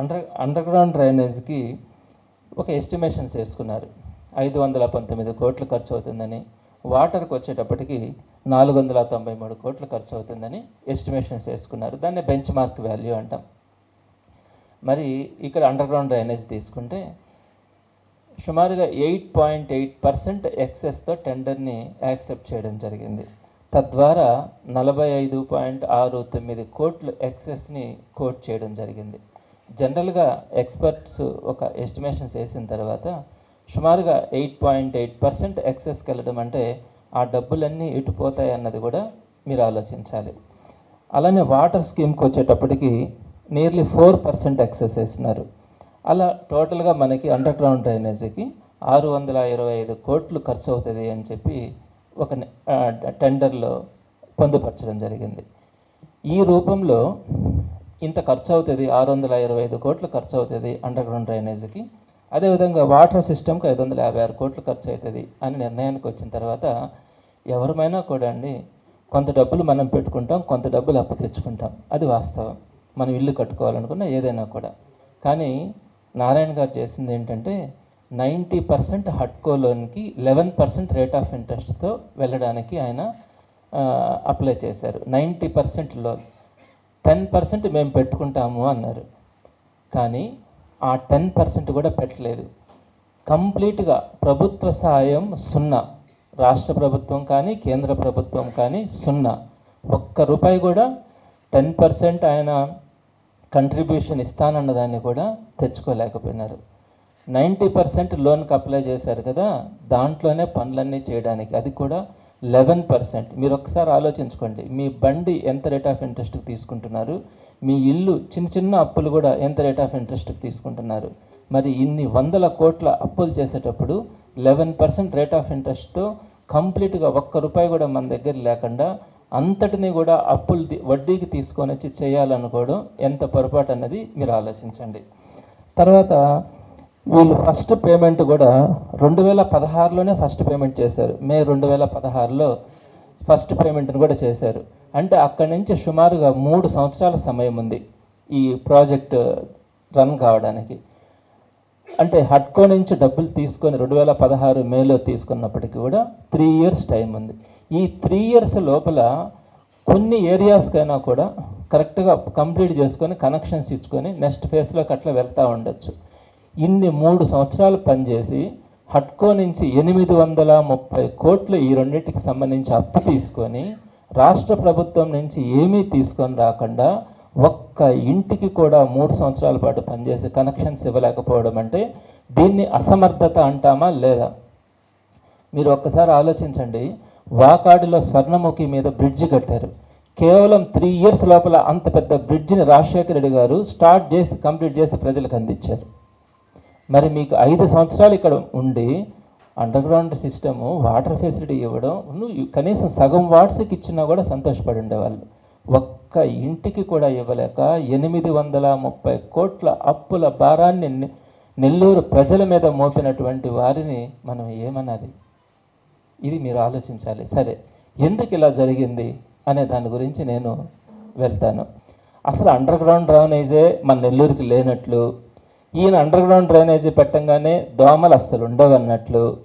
Under under ground డ్రైనేజ్కి ఒక estimations వేసుకున్నారు ఐదు వందల పంతొమ్మిది కోట్లు ఖర్చు అవుతుందని వాటర్కి వచ్చేటప్పటికి నాలుగు వందల తొంభై మూడు కోట్లు ఖర్చు అవుతుందని ఎస్టిమేషన్స్ వేసుకున్నారు దాన్ని బెంచ్ మార్క్ వాల్యూ అంటాం. మరి ఇక్కడ అండర్ గ్రౌండ్ డ్రైనేజ్ తీసుకుంటే సుమారుగా ఎయిట్ పాయింట్ ఎయిట్ పర్సెంట్ ఎక్సెస్తో టెండర్ని యాక్సెప్ట్ చేయడం జరిగింది. తద్వారా నలభై ఐదు పాయింట్ ఆరు తొమ్మిది కోట్లు ఎక్సెస్ని కోట్ చేయడం జరిగింది. జనరల్గా ఎక్స్పర్ట్స్ ఒక ఎస్టిమేషన్స్ వేసిన తర్వాత సుమారుగా ఎయిట్ పాయింట్ ఎయిట్ పర్సెంట్ ఎక్సెస్కి వెళ్ళడం అంటే ఆ డబ్బులన్నీ ఇటు పోతాయి అన్నది కూడా మీరు ఆలోచించాలి. అలానే వాటర్ స్కీమ్కి వచ్చేటప్పటికి నియర్లీ ఫోర్ పర్సెంట్ ఎక్సెస్ వేసినారు అలా టోటల్గా మనకి అండర్ గ్రౌండ్ డ్రైనేజీకి ఆరు వందల ఇరవై ఐదు కోట్లు ఖర్చు అవుతుంది అని చెప్పి ఒక టెండర్లో పొందుపరచడం జరిగింది. ఈ రూపంలో ఇంత ఖర్చు అవుతుంది ఆరు వందల ఇరవై ఐదు కోట్లు ఖర్చు అవుతుంది అండర్ గ్రౌండ్ డ్రైనేజీకి. అదేవిధంగా వాటర్ సిస్టమ్కి ఐదు వందల యాభై ఆరు కోట్లు ఖర్చు అవుతుంది అని నిర్ణయానికి వచ్చిన తర్వాత ఎవరమైనా కూడా అండి కొంత డబ్బులు మనం పెట్టుకుంటాం కొంత డబ్బులు అప్పు తెచ్చుకుంటాం. అది వాస్తవం. మనం ఇల్లు కట్టుకోవాలనుకున్న ఏదైనా కూడా. కానీ నారాయణ గారు చేసింది ఏంటంటే నైంటీ పర్సెంట్ హట్కో లోన్కి లెవెన్ పర్సెంట్ రేట్ ఆఫ్ ఇంట్రెస్ట్తో వెళ్ళడానికి ఆయన అప్లై చేశారు. Ninety percent loan. Ten percent మేము పెట్టుకుంటాము అన్నారు. కానీ ఆ టెన్ పర్సెంట్ కూడా పెట్టలేదు. కంప్లీట్గా ప్రభుత్వ సాయం సున్నా. రాష్ట్ర ప్రభుత్వం కానీ కేంద్ర ప్రభుత్వం కానీ సున్నా. ఒక్క రూపాయి కూడా టెన్ పర్సెంట్ ఆయన కంట్రిబ్యూషన్ ఇస్తానన్న దాన్ని కూడా తెచ్చుకోలేకపోయినారు. నైంటీ పర్సెంట్ లోన్కి అప్లై చేశారు కదా దాంట్లోనే పనులన్నీ చేయడానికి. అది కూడా లెవెన్ పర్సెంట్ మీరు ఒకసారి ఆలోచించుకోండి. మీ బండి ఎంత రేట్ ఆఫ్ ఇంట్రెస్ట్కి తీసుకుంటున్నారు? మీ ఇల్లు చిన్న చిన్న అప్పులు కూడా ఎంత రేట్ ఆఫ్ ఇంట్రెస్ట్కి తీసుకుంటున్నారు? మరి ఇన్ని వందల కోట్ల అప్పులు చేసేటప్పుడు లెవెన్ పర్సెంట్ రేట్ ఆఫ్ ఇంట్రెస్ట్తో కంప్లీట్గా ఒక్క రూపాయి కూడా మన దగ్గర లేకుండా అంతటిని కూడా అప్పులు వడ్డీకి తీసుకొని వచ్చి చేయాలనుకోవడం ఎంత పొరపాటు అన్నది మీరు ఆలోచించండి. తర్వాత వీళ్ళు ఫస్ట్ పేమెంట్ కూడా రెండు వేల పదహారులోనే ఫస్ట్ పేమెంట్ చేశారు. మే రెండు వేల పదహారులో ఫస్ట్ పేమెంట్ని కూడా చేశారు. అంటే అక్కడి నుంచి సుమారుగా మూడు సంవత్సరాల సమయం ఉంది ఈ ప్రాజెక్ట్ రన్ కావడానికి. అంటే హట్కో నుంచి డబ్బులు తీసుకొని రెండు వేల పదహారు మేలో తీసుకున్నప్పటికీ కూడా త్రీ ఇయర్స్ టైం ఉంది. ఈ త్రీ ఇయర్స్ లోపల కొన్ని ఏరియాస్కైనా కూడా కరెక్ట్గా కంప్లీట్ చేసుకొని కనెక్షన్స్ ఇచ్చుకొని నెక్స్ట్ ఫేస్లోకి అట్లా వెళ్తూ ఉండొచ్చు. ఇన్ని మూడు సంవత్సరాలు పనిచేసి హట్కో నుంచి ఎనిమిది వందల ముప్పై కోట్లు ఈ రెండింటికి సంబంధించి అప్పు తీసుకొని రాష్ట్ర ప్రభుత్వం నుంచి ఏమీ తీసుకొని రాకుండా ఒక్క ఇంటికి కూడా మూడు సంవత్సరాల పాటు పనిచేసి కనెక్షన్స్ ఇవ్వలేకపోవడం అంటే దీన్ని అసమర్థత అంటామా లేదా? మీరు ఒక్కసారి ఆలోచించండి. వాకాడిలో స్వర్ణముఖి మీద బ్రిడ్జి కట్టారు. కేవలం త్రీ ఇయర్స్ లోపల అంత పెద్ద బ్రిడ్జిని రాజశేఖర రెడ్డి గారు స్టార్ట్ చేసి కంప్లీట్ చేసి ప్రజలకు అందించారు. మరి మీకు ఐదు సంవత్సరాలు ఇక్కడ ఉండి underground system water facility ఇవ్వడం నువ్వు కనీసం సగం వాట్స్కి ఇచ్చినా కూడా సంతోషపడి ఉండేవాళ్ళు. ఒక్క ఇంటికి కూడా ఇవ్వలేక ఎనిమిది వందల ముప్పై కోట్ల అప్పుల భారాన్ని నెల్లూరు ప్రజల మీద మోపినటువంటి వారిని మనం ఏమనాలి? ఇది మీరు ఆలోచించాలి. సరే ఎందుకు ఇలా జరిగింది అనే దాని గురించి నేను వెళ్తాను. అసలు అండర్ గ్రౌండ్ డ్రైనేజే మన నెల్లూరుకి లేనట్లు ఈయన అండర్ గ్రౌండ్ డ్రైనేజీ పెట్టంగానే దోమలు అస్సలు ఉండవన్నట్లు.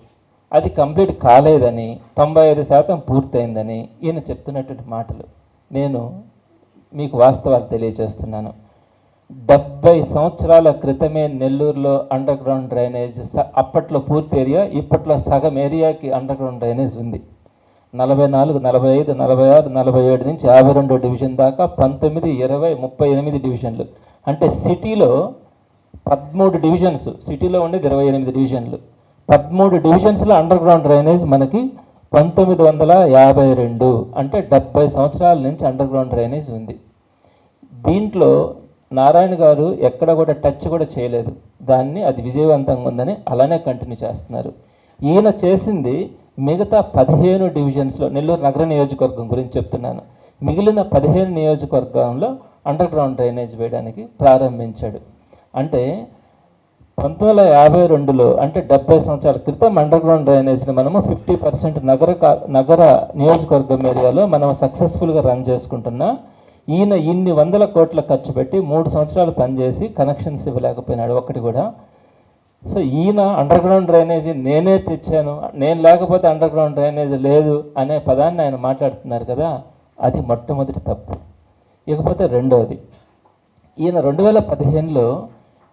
అది కంప్లీట్ కాలేదని తొంభై ఐదు శాతం పూర్తయిందని ఈయన చెప్తున్నటువంటి మాటలు. నేను మీకు వాస్తవాలు తెలియజేస్తున్నాను డెబ్బై సంవత్సరాల క్రితమే నెల్లూరులో అండర్ గ్రౌండ్ డ్రైనేజ్ స- అప్పట్లో పూర్తి ఏరియా ఇప్పట్లో సగం ఏరియాకి అండర్ గ్రౌండ్ డ్రైనేజ్ ఉంది. నలభై నాలుగు నలభై ఐదు నలభై ఆరు నలభై ఏడు నుంచి యాభై రెండు డివిజన్ దాకా పంతొమ్మిది ఇరవై ముప్పై ఎనిమిది డివిజన్లు. అంటే సిటీలో పదమూడు డివిజన్స్ సిటీలో ఉండేది ఇరవై ఎనిమిది డివిజన్లు. పదమూడు డివిజన్స్లో అండర్ గ్రౌండ్ డ్రైనేజ్ మనకి పంతొమ్మిది వందల యాభై రెండు అంటే డెబ్బై సంవత్సరాల నుంచి అండర్ గ్రౌండ్ డ్రైనేజ్ ఉంది. దీంట్లో నారాయణ గారు ఎక్కడ కూడా టచ్ కూడా చేయలేదు. దాన్ని అది విజయవంతంగా ఉందని అలానే కంటిన్యూ చేస్తున్నారు. ఈయన చేసింది మిగతా పదిహేను డివిజన్స్లో నెల్లూరు నగర నియోజకవర్గం గురించి చెప్తున్నాను. మిగిలిన పదిహేను నియోజకవర్గంలో అండర్ గ్రౌండ్ డ్రైనేజ్ వేయడానికి ప్రారంభించాడు. అంటే పంతొమ్మిది వందల యాభై రెండులో అంటే డెబ్బై సంవత్సరాల క్రితం అండర్ గ్రౌండ్ డ్రైనేజ్ని మనము ఫిఫ్టీ పర్సెంట్ నగర నగర నియోజకవర్గం ఏరియాలో మనం సక్సెస్ఫుల్గా రన్ చేసుకుంటున్నా ఈయన ఇన్ని వందల కోట్ల ఖర్చు పెట్టి మూడు సంవత్సరాలు పనిచేసి కనెక్షన్స్ ఇవ్వలేకపోయినాడు ఒకటి కూడా. సో ఈయన అండర్ గ్రౌండ్ డ్రైనేజీ నేనే తెచ్చాను నేను లేకపోతే అండర్ గ్రౌండ్ డ్రైనేజీ లేదు అనే పదాన్ని ఆయన మాట్లాడుతున్నారు కదా అది మొట్టమొదటి తప్పు. ఇకపోతే రెండవది ఈయన రెండు వేల పదిహేనులో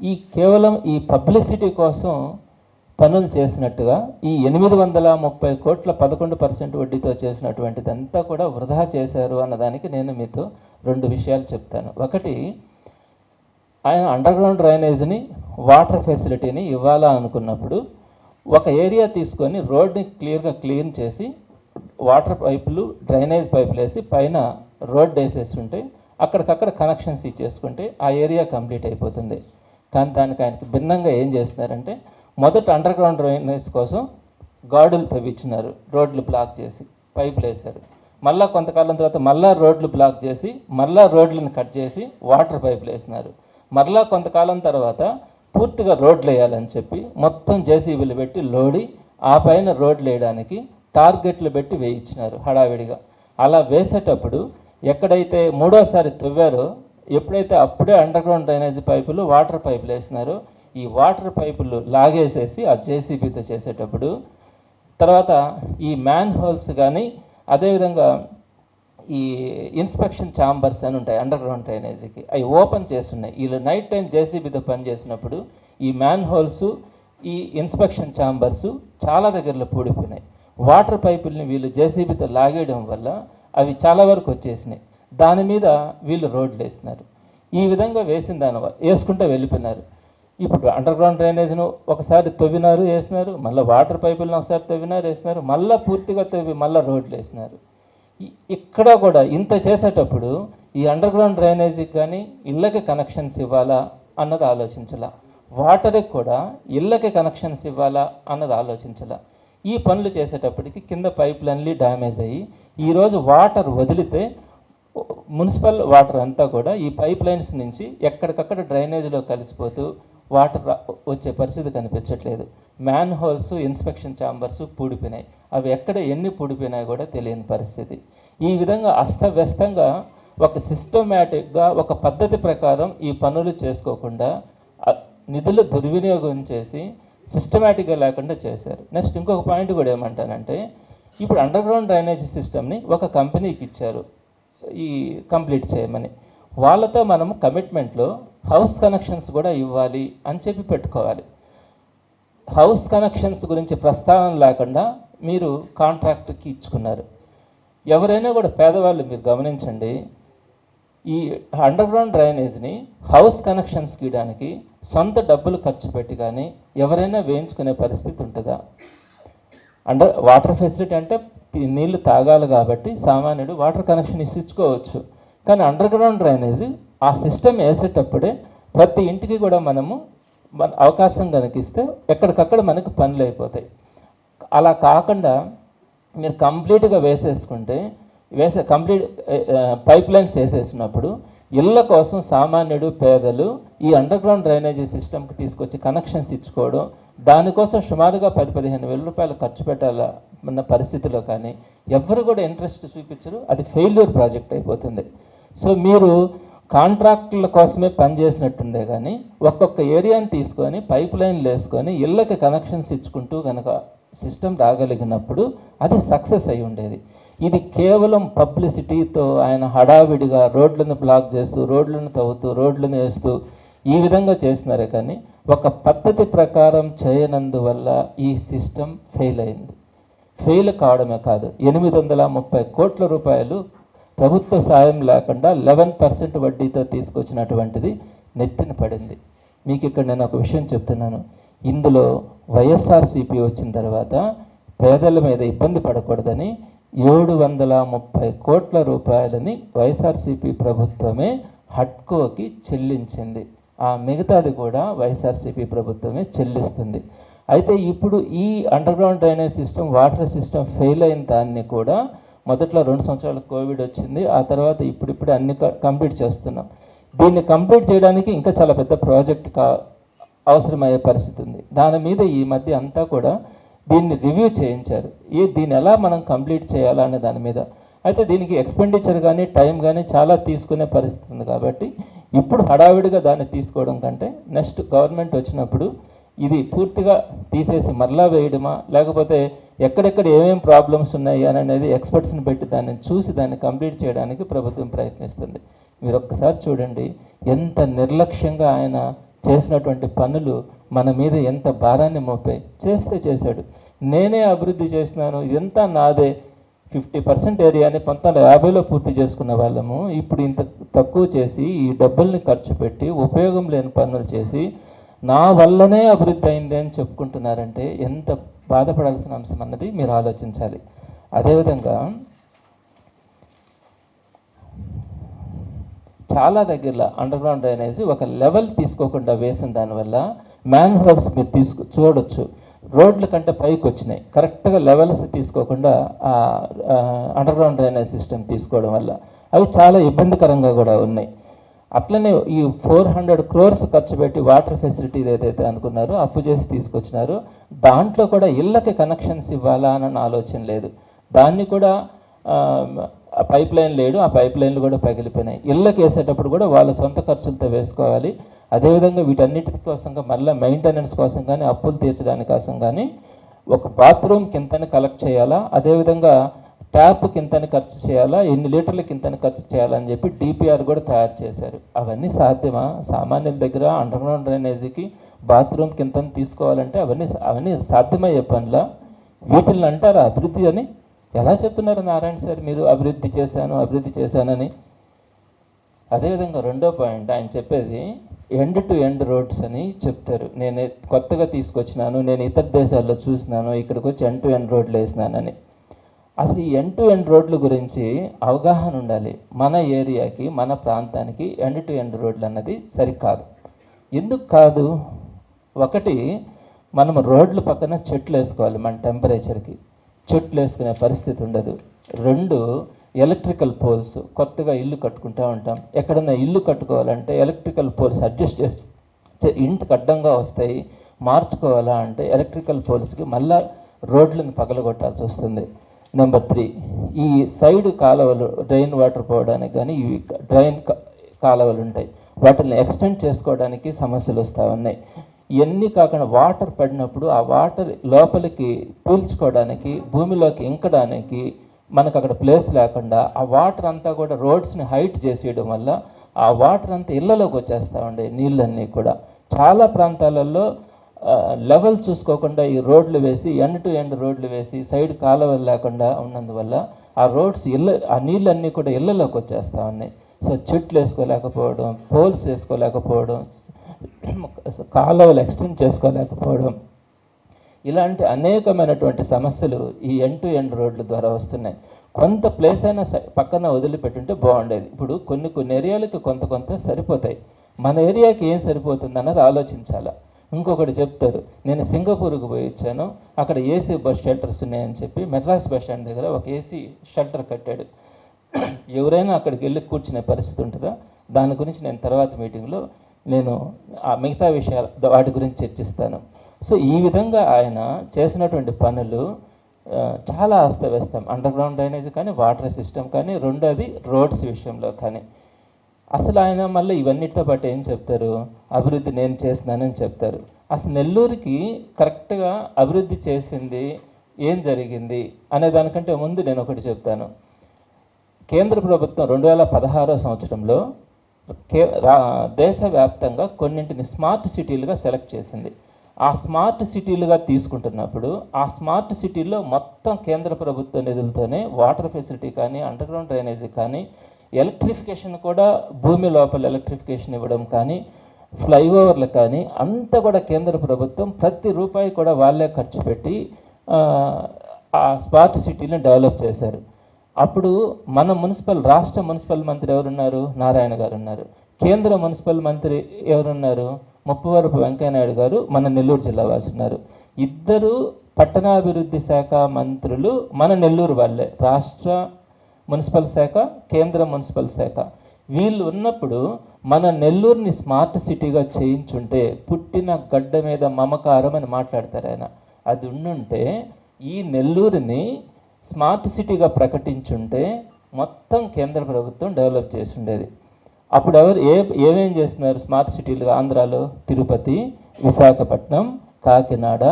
ఈ కేవలం ఈ పబ్లిసిటీ కోసం పనులు చేసినట్టుగా ఈ ఎనిమిది వందల ముప్పై కోట్ల పదకొండు పర్సెంట్ వడ్డీతో చేసినటువంటిదంతా కూడా వృధా చేశారు అన్నదానికి నేను మీతో రెండు విషయాలు చెప్తాను. ఒకటి ఆయన అండర్ గ్రౌండ్ డ్రైనేజ్ని వాటర్ ఫెసిలిటీని ఇవ్వాలా అనుకున్నప్పుడు ఒక ఏరియా తీసుకొని రోడ్ని క్లియర్గా క్లీన్ చేసి వాటర్ పైపులు డ్రైనేజ్ పైపులు వేసి పైన రోడ్ వేసేసి ఉంటే అక్కడికక్కడ కనెక్షన్స్ ఇచ్చేసుకుంటే ఆ ఏరియా కంప్లీట్ అయిపోతుంది. కానీ దానికి ఆయనకి భిన్నంగా ఏం చేస్తున్నారంటే మొదట అండర్ గ్రౌండ్ డ్రైనేజ్ కోసం గాడులు తవ్వించినారు రోడ్లు బ్లాక్ చేసి పైపులు వేశారు. మళ్ళా కొంతకాలం తర్వాత మళ్ళా రోడ్లు బ్లాక్ చేసి మళ్ళా రోడ్లను కట్ చేసి వాటర్ పైపులు వేసినారు. మరలా కొంతకాలం తర్వాత పూర్తిగా రోడ్లు వేయాలని చెప్పి మొత్తం జేసీబీలు పెట్టి లోడి ఆ పైన రోడ్లు వేయడానికి టార్గెట్లు పెట్టి వేయించినారు హడావిడిగా. అలా వేసేటప్పుడు ఎక్కడైతే మూడోసారి తవ్వారో ఎప్పుడైతే అప్పుడే అండర్ గ్రౌండ్ డ్రైనేజ్ పైపులు వాటర్ పైపులు వేసినారో ఈ వాటర్ పైపులు లాగేసేసి ఆ జేసీబీతో చేసేటప్పుడు తర్వాత ఈ మ్యాన్ హోల్స్ కానీ అదేవిధంగా ఈ ఇన్స్పెక్షన్ ఛాంబర్స్ అని ఉంటాయి అండర్ గ్రౌండ్ డ్రైనేజీకి అవి ఓపెన్ చేస్తున్నాయి. వీళ్ళు నైట్ టైం జేసీబీతో పనిచేసినప్పుడు ఈ మ్యాన్ హోల్స్ ఈ ఇన్స్పెక్షన్ ఛాంబర్స్ చాలా దగ్గరలో పూడిపోయినాయి. వాటర్ పైపుల్ని వీళ్ళు జేసీబీతో లాగేయడం వల్ల అవి చాలా వరకు వచ్చేసినాయి. దాని మీద వీళ్ళు రోడ్లు వేసినారు. ఈ విధంగా వేసిన దాని వేసుకుంటే వెళ్ళిపోయినారు. ఇప్పుడు అండర్ గ్రౌండ్ డ్రైనేజ్ను ఒకసారి తవ్వినారు వేసినారు. మళ్ళీ వాటర్ పైపులను ఒకసారి తవ్వినారు వేసినారు. మళ్ళీ పూర్తిగా తవ్వి మళ్ళీ రోడ్లు వేసినారు. ఇక్కడ కూడా ఇంత చేసేటప్పుడు ఈ అండర్ గ్రౌండ్ డ్రైనేజీకి కానీ ఇళ్ళకి కనెక్షన్స్ ఇవ్వాలా అన్నది ఆలోచించాల. వాటర్కి కూడా ఇళ్ళకి కనెక్షన్స్ ఇవ్వాలా అన్నది ఆలోచించాల. ఈ పనులు చేసేటప్పటికి కింద పైపులన్నీ డ్యామేజ్ అయ్యి ఈరోజు వాటర్ వదిలితే మున్సిపల్ వాటర్ అంతా కూడా ఈ పైప్ లైన్స్ నుంచి ఎక్కడికక్కడ డ్రైనేజీలో కలిసిపోతూ వాటర్ వచ్చే పరిస్థితి కనిపించట్లేదు. మ్యాన్ హోల్స్ ఇన్స్పెక్షన్ ఛాంబర్స్ పూడిపోయినాయి. అవి ఎక్కడ ఎన్ని పూడిపోయినాయి కూడా తెలియని పరిస్థితి. ఈ విధంగా అస్తవ్యస్తంగా ఒక సిస్టమేటిక్గా ఒక పద్ధతి ప్రకారం ఈ పనులు చేసుకోకుండా నిధుల నిధులు దుర్వినియోగం చేసి సిస్టమేటిక్గా లేకుండా చేశారు. నెక్స్ట్ ఇంకొక పాయింట్ కూడా ఏమంటానంటే ఇప్పుడు అండర్ గ్రౌండ్ డ్రైనేజ్ సిస్టమ్ని ఒక కంపెనీకి ఇచ్చారు. ఈ కంప్లీట్ చేయమని. వాళ్ళతో మనం కమిట్మెంట్లో హౌస్ కనెక్షన్స్ కూడా ఇవ్వాలి అని చెప్పి పెట్టుకోవాలి. హౌస్ కనెక్షన్స్ గురించి ప్రస్తావన లేకుండా మీరు కాంట్రాక్ట్కి ఇచ్చుకున్నారు. ఎవరైనా కూడా పేదవాళ్ళు మీరు గమనించండి ఈ అండర్ గ్రౌండ్ డ్రైనేజ్ని హౌస్ కనెక్షన్స్కి ఇవ్వడానికి సొంత డబ్బులు ఖర్చు పెట్టి కానీ ఎవరైనా వేయించుకునే పరిస్థితి ఉంటుందా? అండర్ వాటర్ ఫెసిలిటీ అంటే నీళ్ళు తాగాలి కాబట్టి సామాన్యుడు వాటర్ కనెక్షన్ ఇచ్చుకోవచ్చు కానీ అండర్ గ్రౌండ్ డ్రైనేజ్ ఆ సిస్టమ్ వేసేటప్పుడే ప్రతి ఇంటికి కూడా మనము మన అవకాశం కనిపిస్తే ఎక్కడికక్కడ మనకు పనులు అయిపోతాయి. అలా కాకుండా మీరు కంప్లీట్గా వేసేసుకుంటే వేసే కంప్లీట్ పైప్ లైన్స్ వేసేసినప్పుడు ఇళ్ళ కోసం సామాన్యుడు పేదలు ఈ అండర్ గ్రౌండ్ డ్రైనేజీ సిస్టమ్కి తీసుకొచ్చి కనెక్షన్స్ ఇచ్చుకోవడం దానికోసం సుమారుగా పది పదిహేను వేల రూపాయలు ఖర్చు పెట్టాల ఉన్న పరిస్థితిలో కానీ ఎవరు కూడా ఇంట్రెస్ట్ చూపించరు. అది ఫెయిల్యూర్ ప్రాజెక్ట్ అయిపోతుంది. సో మీరు కాంట్రాక్టుల కోసమే పనిచేసినట్టుండే కానీ ఒక్కొక్క ఏరియాని తీసుకొని పైప్ లైన్లు వేసుకొని ఇళ్ళకి కనెక్షన్స్ ఇచ్చుకుంటూ కనుక సిస్టమ్ రాగలిగినప్పుడు అది సక్సెస్ అయి ఉండేది. ఇది కేవలం పబ్లిసిటీతో ఆయన హడావిడిగా రోడ్లను బ్లాక్ చేస్తూ రోడ్లను తవ్వుతూ రోడ్లను వేస్తూ ఈ విధంగా చేసినారే కానీ ఒక పద్ధతి ప్రకారం చేయనందువల్ల ఈ సిస్టమ్ ఫెయిల్ అయింది. ఫెయిల్ కావడమే కాదు ఎనిమిది వందల ముప్పై కోట్ల రూపాయలు ప్రభుత్వ సాయం లేకుండా లెవెన్ పర్సెంట్ వడ్డీతో తీసుకొచ్చినటువంటిది నెత్తిన పడింది. మీకు ఇక్కడ నేను ఒక విషయం చెప్తున్నాను. ఇందులో వైఎస్ఆర్సీపీ వచ్చిన తర్వాత పేదల మీద ఇబ్బంది పడకూడదని ఏడు వందల ముప్పై కోట్ల రూపాయలని వైఎస్ఆర్సీపీ ప్రభుత్వమే హట్కోకి చెల్లించింది. ఆ మిగతాది కూడా వైఎస్ఆర్సీపీ ప్రభుత్వమే చెల్లిస్తుంది. అయితే ఇప్పుడు ఈ underground drainage system water system fail అయిన దాన్ని కూడా మొదట్లో రెండు సంవత్సరాలు కోవిడ్ వచ్చింది. ఆ తర్వాత ఇప్పుడిప్పుడే అన్ని క- కంప్లీట్ చేస్తున్నాం. దీన్ని కంప్లీట్ చేయడానికి ఇంకా చాలా పెద్ద ప్రాజెక్ట్ కా అవసరమయ్యే పరిస్థితి ఉంది. దాని మీద ఈ మధ్య అంతా కూడా దీన్ని రివ్యూ చేయించారు. ఈ దీన్ని ఎలా మనం కంప్లీట్ చేయాలనే దాని మీద. అయితే దీనికి ఎక్స్పెండిచర్ కానీ టైం కానీ చాలా తీసుకునే పరిస్థితి ఉంది కాబట్టి ఇప్పుడు హడావిడిగా దాన్ని తీసుకోవడం కంటే నెక్స్ట్ గవర్నమెంట్ వచ్చినప్పుడు ఇది పూర్తిగా తీసేసి మరలా వేయడమా? లేకపోతే ఎక్కడెక్కడ ఏమేమి ప్రాబ్లమ్స్ ఉన్నాయి అని అనేది ఎక్స్పర్ట్స్ని పెట్టి దాన్ని చూసి దాన్ని కంప్లీట్ చేయడానికి ప్రభుత్వం ప్రయత్నిస్తుంది. మీరు ఒక్కసారి చూడండి ఎంత నిర్లక్ష్యంగా ఆయన చేసినటువంటి పనులు మన మీద ఎంత భారాన్ని మోపాయి. చేస్తే చేశాడు. నేనే అభివృద్ధి చేసినాను ఇదంతా నాదే ఫిఫ్టీ పర్సెంట్ ఏరియాని పంతొమ్మిది యాభైలో పూర్తి చేసుకున్న వాళ్ళము ఇప్పుడు ఇంత తక్కువ చేసి ఈ డబ్బుల్ని ఖర్చు పెట్టి ఉపయోగం లేని పనులు చేసి నా వల్లనే అభివృద్ధి అయింది అని చెప్పుకుంటున్నారంటే ఎంత బాధపడాల్సిన అంశం అన్నది మీరు ఆలోచించాలి. అదేవిధంగా చాలా దగ్గరలో అండర్ గ్రౌండ్ డ్రైనేజ్ ఒక లెవెల్ తీసుకోకుండా వేసిన దానివల్ల మ్యాన్ హోల్స్ మీరు తీసుకు చూడొచ్చు. రోడ్ల కంటే పైకి వచ్చినాయి. కరెక్ట్గా లెవెల్స్ తీసుకోకుండా అండర్ గ్రౌండ్ డ్రైనేజ్ సిస్టమ్ తీసుకోవడం వల్ల అవి చాలా ఇబ్బందికరంగా కూడా ఉన్నాయి. అట్లనే ఈ ఫోర్ హండ్రెడ్ క్రోర్స్ ఖర్చు పెట్టి వాటర్ ఫెసిలిటీ ఏదైతే అనుకున్నారో అప్పు చేసి తీసుకొచ్చినారో దాంట్లో కూడా ఇళ్ళకి కనెక్షన్స్ ఇవ్వాలా అన్న ఆలోచన లేదు. దాన్ని కూడా ఆ పైప్ లైన్ లేడు ఆ పైప్ లైన్లు కూడా పగిలిపోయినాయి. ఇళ్ళకి వేసేటప్పుడు కూడా వాళ్ళ సొంత ఖర్చులతో వేసుకోవాలి. అదేవిధంగా వీటన్నిటి కోసం మళ్ళీ మెయింటెనెన్స్ కోసం కానీ అప్పులు తీర్చడానికి కోసం కానీ ఒక బాత్రూమ్ కింతని కలెక్ట్ చేయాలా? అదేవిధంగా ట్యాప్ కింతని ఖర్చు చేయాలా? ఎన్ని లీటర్ల కింతని ఖర్చు చేయాలని చెప్పి డిపిఆర్ కూడా తయారు చేశారు. అవన్నీ సాధ్యమా? సామాన్యుల దగ్గర అండర్ గ్రౌండ్ డ్రైనేజీకి బాత్రూమ్ కింతని తీసుకోవాలంటే అవన్నీ అవన్నీ సాధ్యమయ్యే పనుల? వీటిని అంటారా అభివృద్ధి అని? ఎలా చెప్తున్నారు నారాయణ సార్? మీరు అభివృద్ధి చేశాను అభివృద్ధి చేశానని. అదేవిధంగా రెండో పాయింట్ ఆయన చెప్పేది ఎండ్ టు ఎండ్ రోడ్స్ అని చెప్తారు. నేను కొత్తగా తీసుకొచ్చినాను నేను ఇతర దేశాల్లో చూసినాను ఇక్కడికి వచ్చి ఎండ్ టు ఎండ్ రోడ్లు వేసినానని. అసలు ఈ ఎండ్ టు ఎండ్ రోడ్ల గురించి అవగాహన ఉండాలి. మన ఏరియాకి మన ప్రాంతానికి ఎండ్ టు ఎండ్ రోడ్లు అన్నది సరికాదు. ఎందుకు కాదు? ఒకటి మనం రోడ్ల పక్కన చెట్లు వేసుకోవాలి మన టెంపరేచర్కి. చెట్లు వేసుకునే పరిస్థితి ఉండదు. రెండు ఎలక్ట్రికల్ పోల్స్ కొత్తగా ఇల్లు కట్టుకుంటూ ఉంటాం. ఎక్కడన్నా ఇల్లు కట్టుకోవాలంటే ఎలక్ట్రికల్ పోల్స్ అడ్జస్ట్ చేసి ఇంటికి అడ్డంగా వస్తాయి. మార్చుకోవాలా అంటే ఎలక్ట్రికల్ పోల్స్కి మళ్ళా రోడ్లను పగలగొట్టాల్సి వస్తుంది. నెంబర్ త్రీ ఈ సైడ్ కాలువలు డ్రైన్ వాటర్ పోవడానికి కానీ ఇవి డ్రైన్ కాలువలు ఉంటాయి. వాటిని ఎక్స్టెండ్ చేసుకోవడానికి సమస్యలు వస్తూ ఉన్నాయి. ఇవన్నీ కాకుండా వాటర్ పడినప్పుడు ఆ వాటర్ లోపలికి పీల్చుకోవడానికి భూమిలోకి ఇంకడానికి మనకు అక్కడ ప్లేస్ లేకుండా ఆ వాటర్ అంతా కూడా రోడ్స్ని హైట్ చేసేయడం వల్ల ఆ వాటర్ అంతా ఇళ్ళలోకి వచ్చేస్తూ ఉండే నీళ్ళన్నీ కూడా. చాలా ప్రాంతాలలో లెవెల్ చూసుకోకుండా ఈ రోడ్లు వేసి ఎండ్ టు ఎండ్ రోడ్లు వేసి సైడ్ కాలువలు లేకుండా ఉన్నందువల్ల ఆ రోడ్స్ ఇళ్ళ ఆ నీళ్ళన్నీ కూడా ఇళ్ళలోకి వచ్చేస్తూ ఉన్నాయి. సో చెట్లు వేసుకోలేకపోవడం పోల్స్ వేసుకోలేకపోవడం కాలువలు ఎక్స్టెండ్ చేసుకోలేకపోవడం. ఇలాంటి అనేకమైనటువంటి సమస్యలు ఈ ఎండ్ టు ఎండ్ రోడ్ల ద్వారా వస్తున్నాయి. కొంత ప్లేస్ అయినా పక్కన వదిలిపెట్టుంటే బాగుండేది. ఇప్పుడు కొన్ని కొన్ని ఏరియాలకి కొంత కొంత సరిపోతాయి. మన ఏరియాకి ఏం సరిపోతుంది అన్నది ఆలోచించాలా. ఇంకొకటి చెప్తారు నేను సింగపూర్కి పోయి వచ్చాను. అక్కడ ఏసీ బస్ షెల్టర్స్ ఉన్నాయని చెప్పి మెడ్రాస్ బస్ స్టాండ్ దగ్గర ఒక ఏసీ షెల్టర్ కట్టాడు. ఎవరైనా అక్కడికి వెళ్ళి కూర్చునే పరిస్థితి ఉంటుందా? దాని గురించి నేను తర్వాత మీటింగ్లో నేను ఆ మిగతా విషయాలు వాటి గురించి చర్చిస్తాను. సో ఈ విధంగా ఆయన చేసినటువంటి పనులు చాలా అస్తవ్యస్తం. అండర్ గ్రౌండ్ డ్రైనేజ్ కానీ వాటర్ సిస్టమ్ కానీ రెండోది రోడ్స్ విషయంలో కానీ. అసలు ఆయన మళ్ళీ ఇవన్నిటితో పాటు ఏం చెప్తారు? అభివృద్ధి నేను చేసినానని చెప్తారు. అసలు నెల్లూరుకి కరెక్ట్గా అభివృద్ధి చేసింది ఏం జరిగింది అనే దానికంటే ముందు నేను ఒకటి చెప్తాను. కేంద్ర ప్రభుత్వం రెండు వేల పదహారో సంవత్సరంలో దేశవ్యాప్తంగా కొన్నింటిని స్మార్ట్ సిటీలుగా సెలెక్ట్ చేసింది. ఆ స్మార్ట్ సిటీలుగా తీసుకుంటున్నప్పుడు ఆ స్మార్ట్ సిటీల్లో మొత్తం కేంద్ర ప్రభుత్వ నిధులతోనే వాటర్ ఫెసిలిటీ కానీ అండర్ గ్రౌండ్ డ్రైనేజీ కానీ ఎలక్ట్రిఫికేషన్ కూడా భూమి లోపల ఎలక్ట్రిఫికేషన్ ఇవ్వడం కానీ ఫ్లైఓవర్లు కానీ అంతా కూడా కేంద్ర ప్రభుత్వం ప్రతి రూపాయి కూడా వాళ్ళే ఖర్చు పెట్టి ఆ స్మార్ట్ సిటీని డెవలప్ చేశారు. అప్పుడు మన మున్సిపల్ రాష్ట్ర మున్సిపల్ మంత్రి ఎవరున్నారు? నారాయణ గారు ఉన్నారు కేంద్ర మున్సిపల్ మంత్రి ఎవరున్నారు? ముప్పవరపు వెంకయ్యనాయుడు గారు మన నెల్లూరు జిల్లా వాసి ఉన్నారు. ఇద్దరు పట్టణాభివృద్ధి శాఖ మంత్రులు మన నెల్లూరు వాళ్ళే. రాష్ట్ర మున్సిపల్ శాఖ కేంద్ర మున్సిపల్ శాఖ. వీళ్ళు ఉన్నప్పుడు మన నెల్లూరుని స్మార్ట్ సిటీగా చేయించుంటే పుట్టిన గడ్డ మీద మమకారం అని మాట్లాడతారు ఆయన. అది ఉండుంటే ఈ నెల్లూరుని స్మార్ట్ సిటీగా ప్రకటించుంటే మొత్తం కేంద్ర ప్రభుత్వం డెవలప్ చేసి ఉండేది అప్పుడు ఎవరు ఏ ఏమేం చేస్తున్నారు స్మార్ట్ సిటీలుగా? ఆంధ్రాలో తిరుపతి విశాఖపట్నం కాకినాడ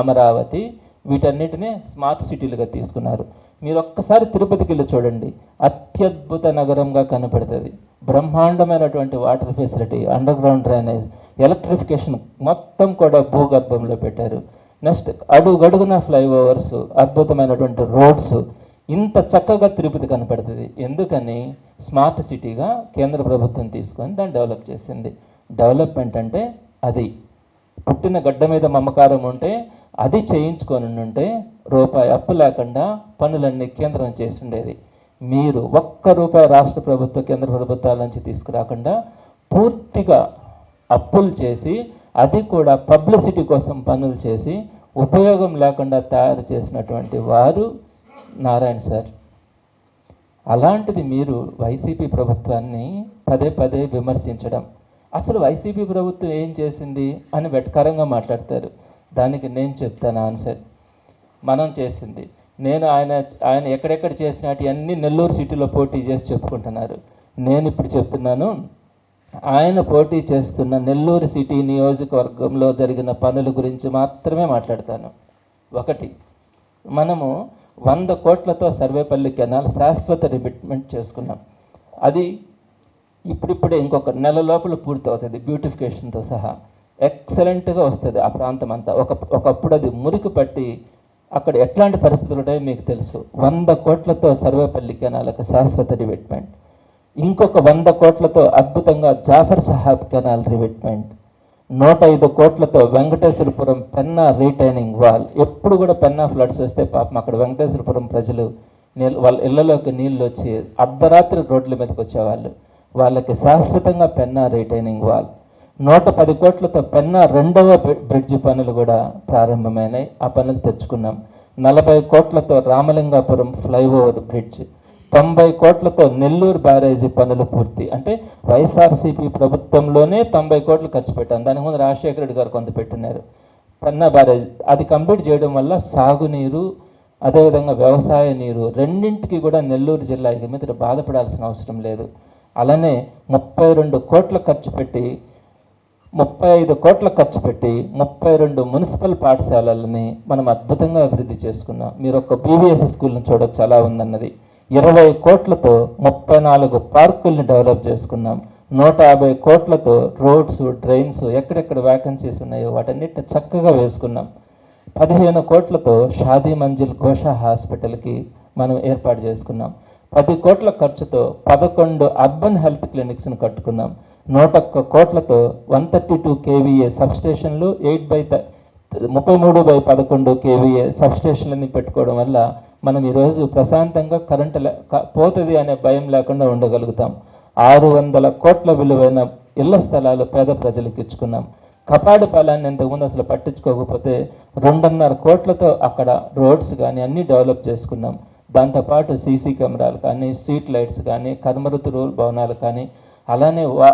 అమరావతి వీటన్నిటినే స్మార్ట్ సిటీలుగా తీసుకున్నారు. మీరు ఒక్కసారి తిరుపతికి వెళ్ళి చూడండి. అత్యద్భుత నగరంగా కనపడుతుంది. బ్రహ్మాండమైనటువంటి water facility underground drainage electrification మొత్తం కూడా భూగర్భంలో పెట్టారు. నెక్స్ట్ అడుగడుగున ఫ్లైఓవర్స్ అద్భుతమైనటువంటి రోడ్స్ ఇంత చక్కగా తిరుపతి కనపడుతుంది. ఎందుకని? స్మార్ట్ సిటీగా కేంద్ర ప్రభుత్వం తీసుకొని దాన్ని డెవలప్ చేసింది. డెవలప్మెంట్ అంటే అది. పుట్టిన గడ్డ మీద మమకారం ఉంటే అది చేయించుకొని ఉంటే రూపాయి అప్పు లేకుండా పనులన్నీ కేంద్రం చేసిండేది మీరు ఒక్క రూపాయి రాష్ట్ర ప్రభుత్వ కేంద్ర ప్రభుత్వాల నుంచి తీసుకురాకుండా పూర్తిగా అప్పులు చేసి అది కూడా పబ్లిసిటీ కోసం పనులు చేసి ఉపయోగం లేకుండా తయారు చేసినటువంటి వారు నారాయణ సార్. అలాంటిది మీరు వైసీపీ ప్రభుత్వాన్ని పదే పదే విమర్శించడం. అసలు వైసీపీ ప్రభుత్వం ఏం చేసింది అని వెటకారంగా మాట్లాడతారు. దానికి నేను చెప్తాను ఆన్సర్. మనం చేసింది. నేను ఆయన ఆయన ఎక్కడెక్కడ చేసినట్టు అన్ని నెల్లూరు సిటీలో పోటీ చేసి చెప్పుకుంటున్నారు. నేను ఇప్పుడు చెప్తున్నాను ఆయన పోటీ చేస్తున్న నెల్లూరు సిటీ నియోజకవర్గంలో జరిగిన పనుల గురించి మాత్రమే మాట్లాడతాను. ఒకటి మనము వంద కోట్లతో సర్వేపల్లి కెనాల్ శాశ్వత రిబిట్మెంట్ చేసుకున్నాం. అది ఇప్పుడిప్పుడే ఇంకొక నెల లోపల పూర్తవుతుంది బ్యూటిఫికేషన్తో సహా. ఎక్సలెంట్గా వస్తుంది ఆ ప్రాంతం అంతా ఒక ఒకప్పుడు అది మురికి పట్టి అక్కడ ఎట్లాంటి పరిస్థితులు ఉంటాయో మీకు తెలుసు. వంద కోట్లతో సర్వేపల్లి కెనాలకు శాశ్వత రిబిట్మెంట్. ఇంకొక వంద కోట్లతో అద్భుతంగా జాఫర్ సహాబ్ కెనాల్ రివిట్మెంట్. నూట ఐదు కోట్లతో వెంకటేశ్వరపురం పెన్నా రీటైనింగ్ వాల్. ఎప్పుడు కూడా పెన్నా ఫ్లడ్స్ వస్తే పాపం అక్కడ వెంకటేశ్వరపురం ప్రజలు నీళ్ళు వాళ్ళ ఇళ్ళలోకి నీళ్ళు వచ్చి అర్ధరాత్రి రోడ్ల మీదకి వచ్చేవాళ్ళు. వాళ్ళకి శాశ్వతంగా పెన్నా రీటైనింగ్ వాల్. నూట పది కోట్లతో పెన్నా రెండవ బ్రిడ్జి పనులు కూడా ప్రారంభమైనాయి. ఆ పనులు తెచ్చుకున్నాం. నలభై కోట్లతో రామలింగాపురం ఫ్లైఓవర్ బ్రిడ్జ్. తొంభై కోట్లతో నెల్లూరు బ్యారేజీ పనులు పూర్తి. అంటే వైఎస్ఆర్సీపీ ప్రభుత్వంలోనే తొంభై కోట్లు ఖర్చు పెట్టాను. దానికి ముందు రాజశేఖర రెడ్డి గారు కొంత పెట్టినారు. పన్నా బ్యారేజ్ అది కంప్లీట్ చేయడం వల్ల సాగునీరు అదేవిధంగా వ్యవసాయ నీరు రెండింటికి కూడా నెల్లూరు జిల్లా ఇక మీద బాధపడాల్సిన అవసరం లేదు. అలానే ముప్పై రెండు కోట్ల ఖర్చు పెట్టి ముప్పై ఐదు కోట్ల ఖర్చు పెట్టి ముప్పై రెండు మున్సిపల్ పాఠశాలలని మనం అద్భుతంగా అభివృద్ధి చేసుకున్నాం. మీరు ఒక బీవీఎస్ స్కూల్ని చూడొచ్చు అలా ఉందన్నది. ఇరవై కోట్లతో ముప్పై నాలుగు పార్కుల్ని డెవలప్ చేసుకున్నాం. నూట యాభై కోట్లతో రోడ్స్ డ్రైన్స్ ఎక్కడెక్కడ వ్యాకెన్సీస్ ఉన్నాయో వాటన్నిటిని చక్కగా వేసుకున్నాం. పదిహేను కోట్లతో షాదీ మంజిల్ ఘోష హాస్పిటల్కి మనం ఏర్పాటు చేసుకున్నాం. పది కోట్ల ఖర్చుతో పదకొండు అర్బన్ హెల్త్ క్లినిక్స్ని కట్టుకున్నాం. నూట ఒక్క కోట్లతో వన్ థర్టీ టూ కేవీఏ సబ్స్టేషన్లు ఎయిట్ బై ముప్పై మూడు బై పదకొండు కేవీఏ సబ్స్టేషన్లని పెట్టుకోవడం వల్ల మనం ఈరోజు ప్రశాంతంగా కరెంటు పోతుంది అనే భయం లేకుండా ఉండగలుగుతాం. ఆరు వందల కోట్ల విలువైన ఇళ్ళ స్థలాలు పేద ప్రజలకు ఇచ్చుకున్నాం. కపాడు పాలాన్ని ఇంతకుముందు అసలు పట్టించుకోకపోతే రెండున్నర కోట్లతో అక్కడ రోడ్స్ కానీ అన్నీ డెవలప్ చేసుకున్నాం. దాంతోపాటు సీసీ కెమెరాలు కానీ స్ట్రీట్ లైట్స్ కానీ కర్మరుతురు భవనాలు కానీ అలానే వా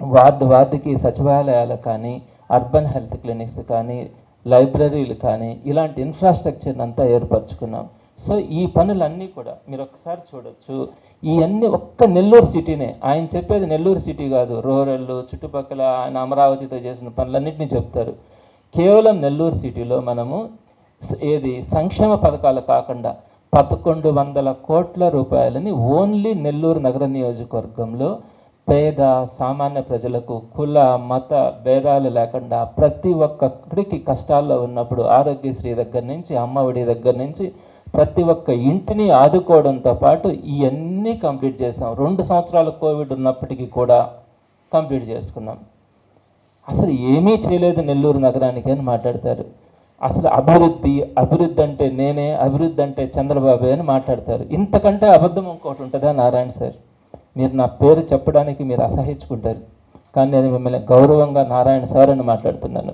వార్డు వార్డుకి సచివాలయాలు కానీ అర్బన్ హెల్త్ క్లినిక్స్ కానీ లైబ్రరీలు కానీ ఇలాంటి ఇన్ఫ్రాస్ట్రక్చర్ అంతా ఏర్పరచుకున్నాం. సో ఈ పనులన్నీ కూడా మీరు ఒకసారి చూడొచ్చు. ఇవన్నీ ఒక్క నెల్లూరు సిటీనే. ఆయన చెప్పేది నెల్లూరు సిటీ కాదు. రూరల్ చుట్టుపక్కల ఆయన అమరావతితో చేసిన పనులన్నింటినీ చెప్తారు. కేవలం నెల్లూరు సిటీలో మనము ఏది సంక్షేమ పథకాలు కాకుండా పదకొండు వందల కోట్ల రూపాయలని ఓన్లీ నెల్లూరు నగర నియోజకవర్గంలో పేద సామాన్య ప్రజలకు కుల మత భేదాలు లేకుండా ప్రతి ఒక్కరికి కష్టాల్లో ఉన్నప్పుడు ఆరోగ్యశ్రీ దగ్గర నుంచి అమ్మఒడి దగ్గర నుంచి ప్రతి ఒక్క ఇంటిని ఆదుకోవడంతో పాటు ఇవన్నీ కంప్లీట్ చేసాం. రెండు సంవత్సరాలు కోవిడ్ ఉన్నప్పటికీ కూడా కంప్లీట్ చేసుకున్నాం. అసలు ఏమీ చేయలేదు నెల్లూరు నగరానికి అని మాట్లాడతారు. అసలు అభివృద్ధి అభివృద్ధి అంటే నేనే అభివృద్ధి అంటే చంద్రబాబు అని మాట్లాడతారు. ఇంతకంటే అబద్ధం ఇంకోటి ఉంటుందా? నారాయణ సార్. మీరు నా పేరు చెప్పడానికి మీరు అసహించుకుంటారు. కానీ నేను మిమ్మల్ని గౌరవంగా నారాయణ సార్ అని మాట్లాడుతున్నాను.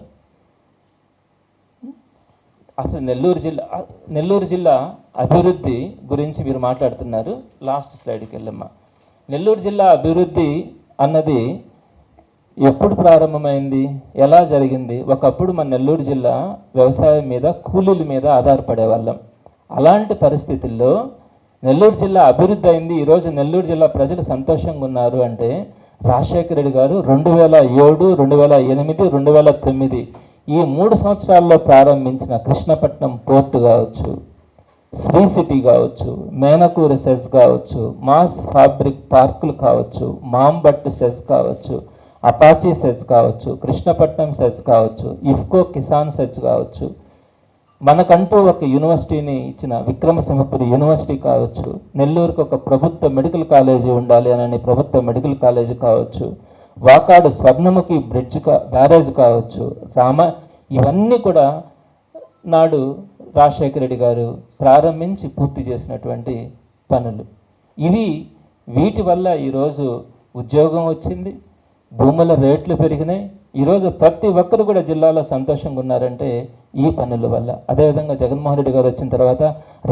అసలు నెల్లూరు జిల్లా నెల్లూరు జిల్లా అభివృద్ధి గురించి మీరు మాట్లాడుతున్నారు. లాస్ట్ స్లైడ్కి వెళ్ళమ్మా. నెల్లూరు జిల్లా అభివృద్ధి అన్నది ఎప్పుడు ప్రారంభమైంది? ఎలా జరిగింది? ఒకప్పుడు మన నెల్లూరు జిల్లా వ్యవసాయం మీద కూలీల మీద ఆధారపడే వాళ్ళం. అలాంటి పరిస్థితుల్లో నెల్లూరు జిల్లా అభివృద్ధి అయింది. ఈరోజు నెల్లూరు జిల్లా ప్రజలు సంతోషంగా ఉన్నారు అంటే రాజశేఖర రెడ్డి గారు రెండు వేల ఏడు రెండు వేల ఎనిమిది రెండు వేల తొమ్మిది ఈ మూడు సంవత్సరాల్లో ప్రారంభించిన కృష్ణపట్నం పోర్టు కావచ్చు శ్రీ సిటీ కావచ్చు మేనకూరు సెస్ కావచ్చు మాస్ ఫాబ్రిక్ పార్కులు కావచ్చు మాంబట్టు సెస్ కావచ్చు అపాచీ సెస్ కావచ్చు కృష్ణపట్నం సెస్ కావచ్చు ఇఫ్కో కిసాన్ సెస్ కావచ్చు మనకంటూ ఒక యూనివర్సిటీని ఇచ్చిన విక్రమసింహపురి యూనివర్సిటీ కావచ్చు నెల్లూరుకు ఒక ప్రభుత్వ మెడికల్ కాలేజీ ఉండాలి అని ప్రభుత్వ మెడికల్ కాలేజీ కావచ్చు వాకాడు స్వర్ణముఖి బ్రిడ్జ్ కా బ్యారేజ్ కావచ్చు రామ ఇవన్నీ కూడా నాడు రాజశేఖర రెడ్డి గారు ప్రారంభించి పూర్తి చేసినటువంటి పనులు. ఇవి వీటి వల్ల ఈరోజు ఉద్యోగం వచ్చింది భూముల రేట్లు పెరిగినాయి ఈరోజు ప్రతి ఒక్కరు కూడా జిల్లాలో సంతోషంగా ఉన్నారంటే ఈ పనుల వల్ల. అదేవిధంగా జగన్మోహన్ రెడ్డి గారు వచ్చిన తర్వాత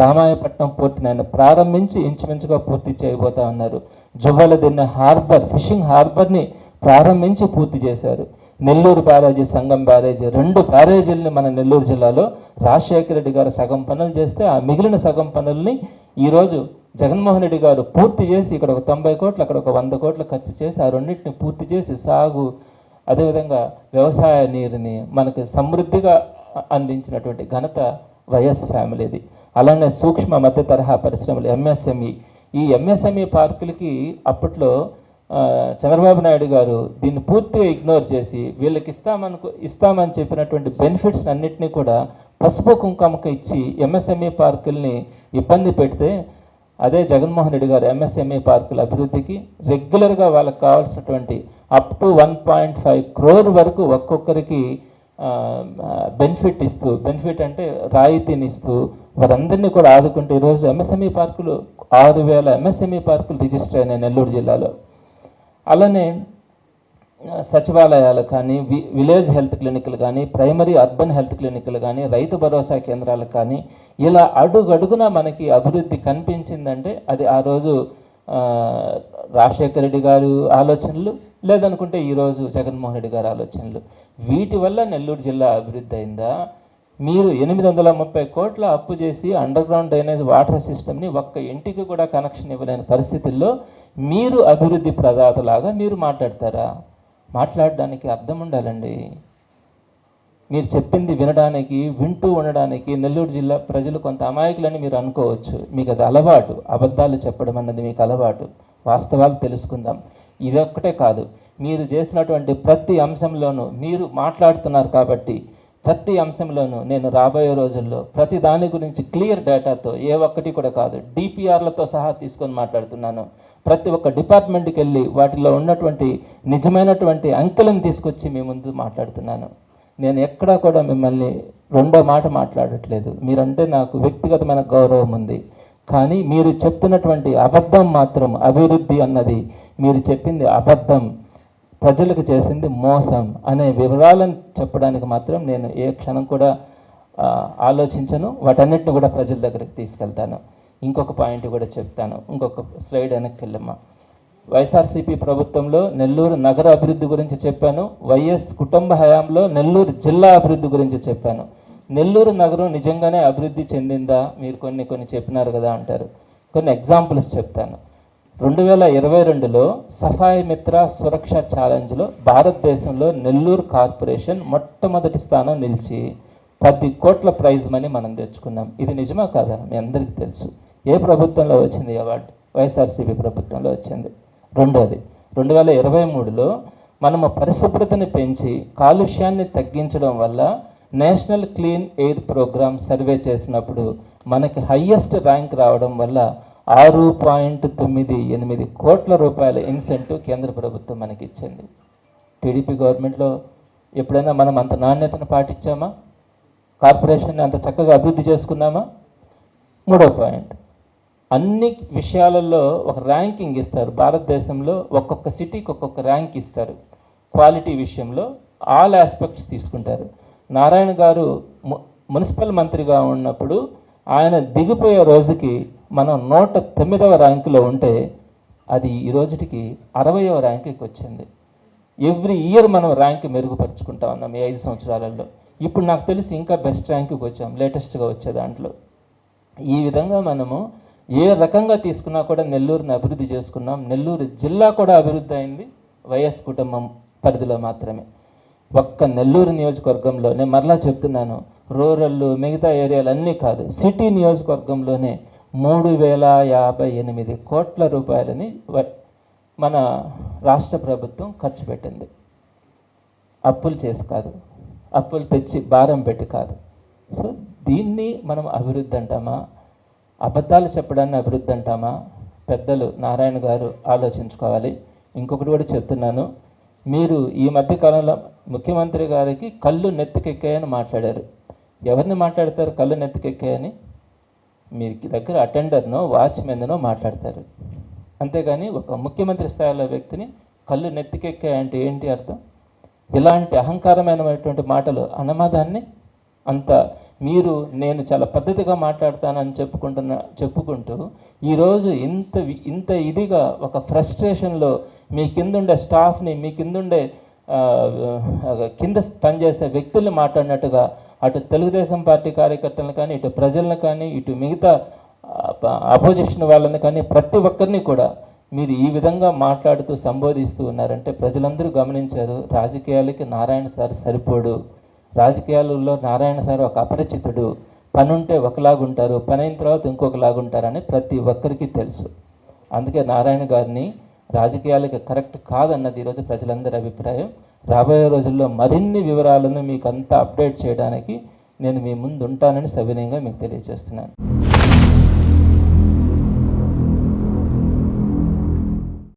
రామాయపట్నం పోర్టుని ఆయన ప్రారంభించి ఇంచుమించుగా పూర్తి చేయబోతా ఉన్నారు. జువ్వల దిన్న హార్బర్ ఫిషింగ్ హార్బర్ని ప్రారంభించి పూర్తి చేశారు. నెల్లూరు బ్యారేజీ సంగం బ్యారేజీ రెండు బ్యారేజీలని మన నెల్లూరు జిల్లాలో రాజశేఖర రెడ్డి గారు సగం పనులు చేస్తే ఆ మిగిలిన సగం పనుల్ని ఈరోజు జగన్మోహన్ రెడ్డి గారు పూర్తి చేసి ఇక్కడ ఒక తొంభై కోట్లు అక్కడ ఒక వంద కోట్లు ఖర్చు చేసి ఆ రెండింటిని పూర్తి చేసి సాగు అదేవిధంగా వ్యవసాయ నీరుని మనకు సమృద్ధిగా అందించినటువంటి ఘనత వైఎస్ ఫ్యామిలీది. అలానే సూక్ష్మ మధ్య తరహా పరిశ్రమలు ఎంఎస్ఎంఈ. ఈ ఎంఎస్ఎంఈ పార్కులకి అప్పట్లో చంద్రబాబు నాయుడు గారు దీన్ని పూర్తిగా ఇగ్నోర్ చేసి వీళ్ళకి ఇస్తామనుకో ఇస్తామని చెప్పినటువంటి బెనిఫిట్స్ అన్నింటినీ కూడా పసుపు కుంకుమకు ఇచ్చి ఎంఎస్ఎంఈ పార్కుల్ని ఇబ్బంది పెడితే అదే జగన్మోహన్ రెడ్డి గారు ఎంఎస్ఎంఈ పార్కుల అభివృద్ధికి రెగ్యులర్గా వాళ్ళకి కావాల్సినటువంటి up to one point five crore వరకు ఒక్కొక్కరికి బెనిఫిట్ ఇస్తూ బెనిఫిట్ అంటే రాయితీని ఇస్తూ వారందరినీ కూడా ఆదుకుంటే ఈరోజు ఎంఎస్ఎంఈ పార్కులు ఆరు వేల ఎంఎస్ఎంఈ పార్కులు రిజిస్టర్ అయినాయి నెల్లూరు జిల్లాలో. అలానే సచివాలయాలు కానీ వి విలేజ్ హెల్త్ క్లినిక్లు కానీ ప్రైమరీ అర్బన్ హెల్త్ క్లినిక్లు కానీ రైతు భరోసా కేంద్రాలు కానీ ఇలా అడుగడుగున మనకి అభివృద్ధి కనిపించిందంటే అది ఆ రోజు రాజశేఖర రెడ్డి గారు ఆలోచనలు లేదనుకుంటే ఈరోజు జగన్మోహన్ రెడ్డి గారి ఆలోచనలు. వీటి వల్ల నెల్లూరు జిల్లా అభివృద్ధి అయిందా? మీరు ఎనిమిది వందల ముప్పై కోట్ల అప్పు చేసి అండర్ గ్రౌండ్ డ్రైనేజ్ వాటర్ సిస్టమ్ని ఒక్క ఇంటికి కూడా కనెక్షన్ ఇవ్వలేని పరిస్థితుల్లో మీరు అభివృద్ధి ప్రదాతలాగా మీరు మాట్లాడతారా? మాట్లాడడానికి అర్థం ఉండాలండి. మీరు చెప్పింది వినడానికి వింటూ ఉండడానికి నెల్లూరు జిల్లా ప్రజలు కొంత అమాయకులని మీరు అనుకోవచ్చు. మీకు అది అలవాటు. అబద్ధాలు చెప్పడం అన్నది మీకు అలవాటు. వాస్తవాలు తెలుసుకుందాం. ఇదొక్కటే కాదు. మీరు చేసినటువంటి ప్రతి అంశంలోనూ మీరు మాట్లాడుతున్నారు కాబట్టి ప్రతి అంశంలోనూ నేను రాబోయే రోజుల్లో ప్రతి దాని గురించి క్లియర్ డేటాతో ఏ ఒక్కటి కూడా కాదు డిపిఆర్లతో సహా తీసుకొని మాట్లాడుతున్నాను. ప్రతి ఒక్క డిపార్ట్మెంట్కి వెళ్ళి వాటిలో ఉన్నటువంటి నిజమైనటువంటి అంకెలను తీసుకొచ్చి మీ ముందు మాట్లాడుతున్నాను. నేను ఎక్కడా కూడా మిమ్మల్ని రెండో మాట మాట్లాడట్లేదు. మీరంటే నాకు వ్యక్తిగతమైన గౌరవం ఉంది. కానీ మీరు చెప్తున్నటువంటి అబద్ధం మాత్రం అభివృద్ధి అన్నది మీరు చెప్పింది అబద్ధం ప్రజలకు చేసింది మోసం అనే వివరాలను చెప్పడానికి మాత్రం నేను ఏ క్షణం కూడా ఆలోచించను. వాటన్నిటిని కూడా ప్రజల దగ్గరికి తీసుకెళ్తాను. ఇంకొక పాయింట్ కూడా చెప్తాను. ఇంకొక స్లైడ్ వెనక్కి వెళ్ళమ్మా. వైఎస్ఆర్సీపీ ప్రభుత్వంలో నెల్లూరు నగర అభివృద్ధి గురించి చెప్పాను. వైఎస్ కుటుంబ హయాంలో నెల్లూరు జిల్లా అభివృద్ధి గురించి చెప్పాను. నెల్లూరు నగరం నిజంగానే అభివృద్ధి చెందిందా? మీరు కొన్ని కొన్ని చెప్పినారు కదా అంటారు. కొన్ని ఎగ్జాంపుల్స్ చెప్తాను. రెండు వేల ఇరవై రెండులో సఫాయి మిత్ర సురక్ష ఛాలెంజ్లో భారతదేశంలో నెల్లూరు కార్పొరేషన్ మొట్టమొదటి స్థానం నిలిచి పది కోట్ల ప్రైజ్ మనీ మనం తెచ్చుకున్నాం. ఇది నిజమా కాదా? మీ అందరికీ తెలుసు. ఏ ప్రభుత్వంలో వచ్చింది అవార్డు? వైఎస్ఆర్సీపీ ప్రభుత్వంలో వచ్చింది. రెండోది రెండు వేల ఇరవై మూడులో మనము పరిశుభ్రతని పెంచి కాలుష్యాన్ని తగ్గించడం వల్ల national clean air programme survey చేసినప్పుడు మనకి హయ్యెస్ట్ ర్యాంక్ రావడం వల్ల ఆరు పాయింట్ తొమ్మిది ఎనిమిది కోట్ల రూపాయల ఇన్సెంటివ్ కేంద్ర ప్రభుత్వం మనకి ఇచ్చింది టీడీపీ గవర్నమెంట్లో ఎప్పుడైనా మనం అంత నాణ్యతను పాటించామా? కార్పొరేషన్ అంత చక్కగా అభివృద్ధి చేసుకున్నామా? మూడో పాయింట్. అన్ని విషయాలలో ఒక ర్యాంకింగ్ ఇస్తారు. భారతదేశంలో ఒక్కొక్క సిటీకి ఒక్కొక్క ర్యాంక్ ఇస్తారు. క్వాలిటీ విషయంలో ఆల్ ఆస్పెక్ట్స్ తీసుకుంటారు. నారాయణ గారు ము- మున్సిపల్ మంత్రిగా ఉన్నప్పుడు ఆయన దిగిపోయే రోజుకి మనం నూట తొమ్మిదవ ర్యాంకులో ఉంటే అది ఈ రోజుటికి అరవయవ ర్యాంకుకి వచ్చింది. ఎవ్రీ ఇయర్ మనం ర్యాంక్ మెరుగుపరుచుకుంటా ఉన్నాం ఈ ఐదు సంవత్సరాలలో. ఇప్పుడు నాకు తెలిసి ఇంకా బెస్ట్ ర్యాంకుకి వచ్చాం లేటెస్ట్గా వచ్చే దాంట్లో. ఈ విధంగా మనము ఏ రకంగా తీసుకున్నా కూడా నెల్లూరుని అభివృద్ధి చేసుకున్నాం. నెల్లూరు జిల్లా కూడా అభివృద్ధి అయింది వైఎస్ కుటుంబం పరిధిలో మాత్రమే. ఒక్క నెల్లూరు నియోజకవర్గంలోనే మరలా చెప్తున్నాను రూరల్ మిగతా ఏరియాలు అన్నీ కాదు సిటీ నియోజకవర్గంలోనే మూడు వేల యాభై ఎనిమిది కోట్ల రూపాయలని వ- మన రాష్ట్ర ప్రభుత్వం ఖర్చు పెట్టింది. అప్పులు చేసి కాదు. అప్పులు తెచ్చి భారం పెట్టి కాదు. సో దీన్ని మనం అభివృద్ధి అంటామా? అబద్ధాలు చెప్పడాన్ని అభివృద్ధి అంటామా? పెద్దలు నారాయణ గారు ఆలోచించుకోవాలి. ఇంకొకటి కూడా చెప్తున్నాను. మీరు ఈ మధ్య కాలంలో ముఖ్యమంత్రి గారికి కళ్ళు నెత్తికెక్కాయని మాట్లాడారు. ఎవరిని మాట్లాడతారు కళ్ళు నెత్తికెక్కాయని? మీ దగ్గర అటెండర్నో వాచ్మెన్నో మాట్లాడతారు. అంతేగాని ఒక ముఖ్యమంత్రి స్థాయిలో వ్యక్తిని కళ్ళు నెత్తికెక్కాయంటే ఏంటి అర్థం? ఇలాంటి అహంకారమైనటువంటి మాటలు అనమాదాన్ని అంత మీరు నేను చాలా పద్ధతిగా మాట్లాడతానని చెప్పుకుంటున్న చెప్పుకుంటూ ఈరోజు ఇంత ఇంత ఇదిగా ఒక ఫ్రస్ట్రేషన్లో మీ కిందుండే స్టాఫ్ని మీ కిందుండే కింద పనిచేసే వ్యక్తుల్ని మాట్లాడినట్టుగా అటు తెలుగుదేశం పార్టీ కార్యకర్తలను కానీ ఇటు ప్రజలను కానీ ఇటు మిగతా అపోజిషన్ వాళ్ళని కానీ ప్రతి ఒక్కరిని కూడా మీరు ఈ విధంగా మాట్లాడుతూ సంబోధిస్తూ ఉన్నారంటే ప్రజలందరూ గమనించారు రాజకీయాలకి నారాయణ సార్ సరిపోడు. రాజకీయాలలో నారాయణ సార్ ఒక అపరిచితుడు. పనుంటే ఒకలాగుంటారు పని అయిన తర్వాత ఇంకొకలాగుంటారని ప్రతి ఒక్కరికి తెలుసు. అందుకే నారాయణ గారిని రాజకీయాలకి కరెక్ట్ కాదన్నది ఈరోజు ప్రజలందరి అభిప్రాయం. రాబోయే రోజుల్లో మరిన్ని వివరాలను మీకు అంతా అప్డేట్ చేయడానికి నేను మీ ముందు ఉంటానని సవినయంగా మీకు తెలియజేస్తున్నాను.